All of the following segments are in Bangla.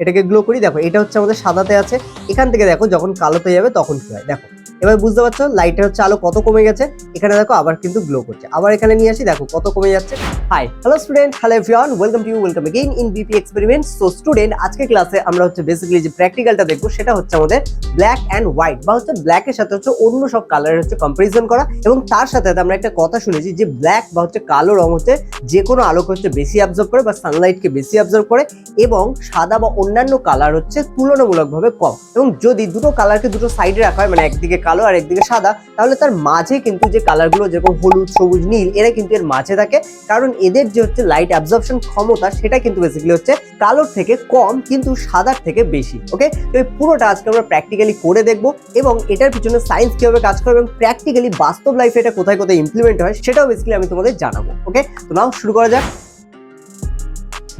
এটাকে গ্লো করি। দেখো, এটা হচ্ছে আমাদের সাদাতে আছে। এখান থেকে দেখো যখন কালোতে যাবে তখন কি হয়? দেখো এবার বুঝতে পারছ লাইটের হচ্ছে আলো কত কমে গেছে? এখানে দেখো আবার কিন্তু গ্লো করছে। আবার এখানে নিয়ে আসি, দেখো কত কমে যাচ্ছে। Hi hello student hello everyone welcome to you welcome again in BP experiment so student আজকে ক্লাসে আমরা হচ্ছে বেসিক্যালি যে প্র্যাকটিক্যালটা দেখব, সেটা হচ্ছে আমাদের ব্ল্যাক অ্যান্ড হোয়াইট বা হচ্ছে ব্ল্যাকের সাথে হচ্ছে অন্য সব কালারের হচ্ছে কম্পারিজন করা, এবং তার সাথে আমরা একটা কথা শুনেছি যে ব্ল্যাক বা হচ্ছে কালো রং হচ্ছে যে কোনো আলোকে হচ্ছে বেশি অ্যাবজর্ব করে বা সানলাইটকে বেশি অ্যাবজর্ব করে, এবং সাদা বা অন্যান্য কালার হচ্ছে তুলনামূলকভাবে কম। এবং যদি দুটো কালারকে দুটো সাইডে রাখা হয় মানে একদিকে কালো আর একদিকে সাদা, তাহলে তার মাঝে কিন্তু যে কালারগুলো যেরকম হলুদ, সবুজ, নীল, এরা কিন্তু এর মাঝে থাকে। কারণ এদের যে হচ্ছে লাইট অ্যাবজর্পশন ক্ষমতা, সেটা কিন্তু বেসিক্যালি হচ্ছে কালোর থেকে কম কিন্তু সাদার থেকে বেশি ওকে তো এই পুরোটা আজকে আমরা প্র্যাকটিক্যালি করে দেখব এবং এটার পিছনে সায়েন্স কীভাবে কাজ করে এবং প্র্যাকটিক্যালি বাস্তব লাইফে এটা কোথায় কোথায় ইমপ্লিমেন্ট হয়, সেটাও বেসিক্যালি আমি তোমাদের জানাব ওকে তো নাও শুরু করা যাক।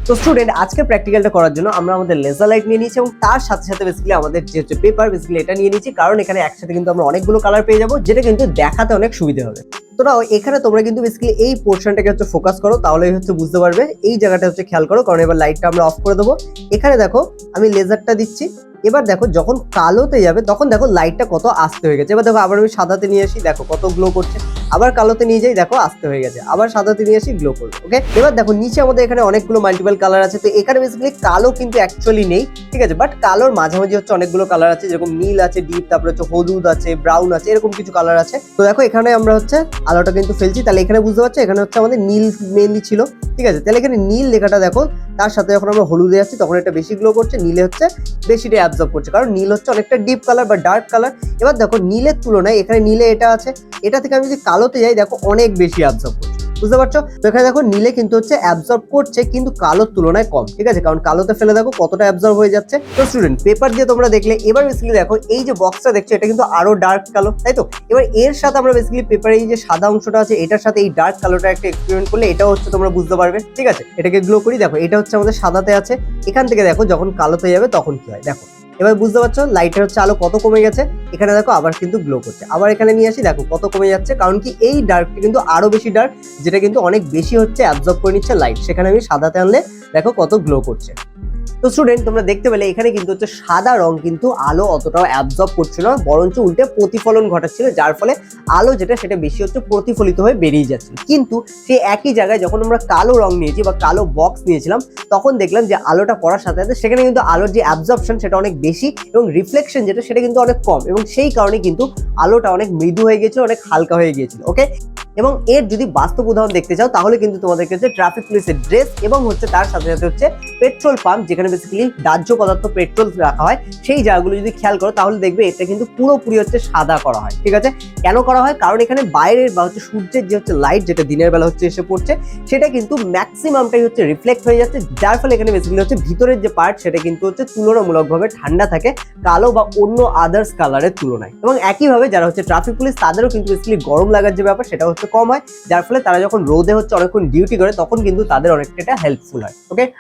তো স্টুডেন্ট আজকে প্র্যাকটিক্যালটা করার জন্য আমরা আমাদের লেজার লাইট নিয়ে নিয়েছি এবং তার সাথে সাথে বেসিক্যালি আমাদের যে হচ্ছে পেপার বেসিক্যালি এটা নিয়ে নিয়েছি। কারণ এখানে একসাথে কিন্তু আমরা অনেকগুলো কালার পেয়ে যাব, যেটা কিন্তু দেখাতে অনেক সুবিধা হবে। তো নাও, এখানে তোমরা কিন্তু বেসিক্যালি এই পোর্শনটাকে হচ্ছে ফোকাস করো, তাহলেই হচ্ছে বুঝতে পারবে। এই জায়গাটা হচ্ছে খেয়াল করো, কারণ এবার লাইটটা আমরা অফ করে দেবো। এখানে দেখো, আমি লেজারটা দিচ্ছি। এবার দেখো, যখন কালোতে যাবে, তখন দেখো লাইটটা কত আস্তে হয়ে গেছে। এবার দেখো, আবার আমি সাদাতে নিয়ে আসি। দেখো কত গ্লো করছে। আবার কালোতে নিয়ে যাই, দেখো আস্তে হয়ে গেছে। আবার সাদাতে নিয়ে আসি গ্লো করবে ওকে এবার দেখো, নিচে আমাদের এখানে অনেকগুলো মাল্টিপল কালার আছে, তো এখানে বেসিক্যালি কালো কিন্তু অ্যাকচুয়ালি নেই, ঠিক আছে? বাট কালোর মাঝামাঝি হচ্ছে অনেকগুলো কালার আছে, যেরকম নীল আছে ডিপ তারপরে হচ্ছে হলুদ আছে ব্রাউন আছে, এরকম কিছু কালার আছে। তো দেখো, এখানে আমরা হচ্ছে আলোটা কিন্তু ফেলছি, তাহলে এখানে বুঝতে পারছ, এখানে হচ্ছে আমাদের নীল মেনলি ছিল, ঠিক আছে? তাহলে এখানে নীল লেখাটা দেখো, তার সাথে যখন আমরা হলুদে যাচ্ছি তখন এটা বেশি গ্লো করছে, নীলে হচ্ছে বেশিটা অ্যাবজর্ব করছে, কারণ নীল হচ্ছে অনেকটা ডিপ কালার বা ডার্ক কালার এবার দেখো, নীলের তুলনায়, এখানে নীলে এটা আছে, এটা থেকে আমি যদি কালোতে যাই দেখো অনেক বেশি অ্যাবজর্ব করছে। বুঝতে পারছ? তো এখানে দেখো নীলে কিন্তু হচ্ছে অ্যাবজর্ব করছে, কিন্তু কালোর তুলনায় কম, ঠিক আছে? কারণ কালোতে ফেলে দেখো কতটা অ্যাবজর্ব হয়ে যাচ্ছে। তো স্টুডেন্ট পেপার দিয়ে তোমরা দেখলে, এবার বেসিক্যালি দেখো এই যে বক্সটা দেখছ, এটা কিন্তু আরও ডার্ক কালো, তাই তো? এবার এর সাথে আমরা বেসিক্যালি পেপারে এই যে সাদা অংশটা আছে, এটার সাথে এই ডার্ক কালোটা একটা এক্সপেরিমেন্ট করলে এটাও হচ্ছে তোমরা বুঝতে পারবে, ঠিক আছে? এটাকে গ্লো করি, দেখো, এটা হচ্ছে আমাদের সাদাতে আছে। এখান থেকে দেখো যখন কালোতে যাবে তখন কি হয়, দেখো। এবার বুঝতে পারছ লাইটের হচ্ছে আলো কত কমে গেছে? এখানে দেখো আবার কিন্তু গ্লো করছে। আবার এখানে নিয়ে আসি, দেখো কত কমে যাচ্ছে, কারণ কি এই ডার্কটা কিন্তু আরও বেশি ডার্ক যেটা কিন্তু অনেক বেশি হচ্ছে অ্যাবজর্ব করে নিচ্ছে লাইট সেখানে আমি সাদাতে আনলে দেখো কত গ্লো করছে। তো স্টুডেন্ট তোমরা দেখতে পেলে, এখানে কিন্তু হচ্ছে সাদা রং কিন্তু আলো অতটাও অ্যাবজর্ব করছিল না, বরঞ্চ উল্টে প্রতিফলন ঘটাচ্ছিল যার ফলে আলো যেটা, সেটা বেশি হচ্ছে প্রতিফলিত হয়ে বেরিয়ে যাচ্ছে। কিন্তু সেই একই জায়গায় যখন আমরা কালো রং নিয়েছি বা কালো বক্স নিয়েছিলাম, তখন দেখলাম যে আলোটা পড়ার সাথে সাথে সেখানে কিন্তু আলোর যে অ্যাবজর্পশন সেটা অনেক বেশি এবং রিফ্লেকশন যেটা, সেটা কিন্তু অনেক কম এবং সেই কারণে কিন্তু আলোটা অনেক মৃদু হয়ে গিয়েছিল অনেক হালকা হয়ে গিয়েছিল ওকে এবং এর যদি বাস্তব উদাহরণ দেখতে চাও, তাহলে কিন্তু তোমাদেরকে হচ্ছে ট্রাফিক পুলিশের ড্রেস এবং হচ্ছে তার সাথে সাথে হচ্ছে পেট্রোল পাম্প যেখানে বেসিক্যালি দাহ্য পদার্থ পেট্রোল রাখা হয়, সেই জায়গাগুলো যদি খেয়াল করো, তাহলে দেখবে এটা কিন্তু পুরোপুরি হচ্ছে সাদা করা হয়, ঠিক আছে? কেন করা হয়? কারণ এখানে বাইরের বা হচ্ছে সূর্যের যে হচ্ছে লাইট যেটা দিনের বেলা হচ্ছে এসে পড়ছে, সেটা কিন্তু ম্যাক্সিমামটাই হচ্ছে রিফ্লেক্ট হয়ে যাচ্ছে, যার ফলে এখানে বেসিক্যালি হচ্ছে ভিতরের যে পার্ট সেটা কিন্তু হচ্ছে তুলনামূলকভাবে ঠান্ডা থাকে, কালো বা অন্য আদার্স কালারের তুলনায়। এবং একইভাবে যারা হচ্ছে ট্রাফিক পুলিশ তাদেরও কিন্তু বেসিক্যালি গরম লাগার যে ব্যাপার, সেটা হচ্ছে কম হয়, যার ফলে তারা যখন রোদে হচ্ছে, অনেকক্ষণ ডিউটি করে, তখন কিন্তু তাদের অনেকটা হেল্পফুল হয় ওকে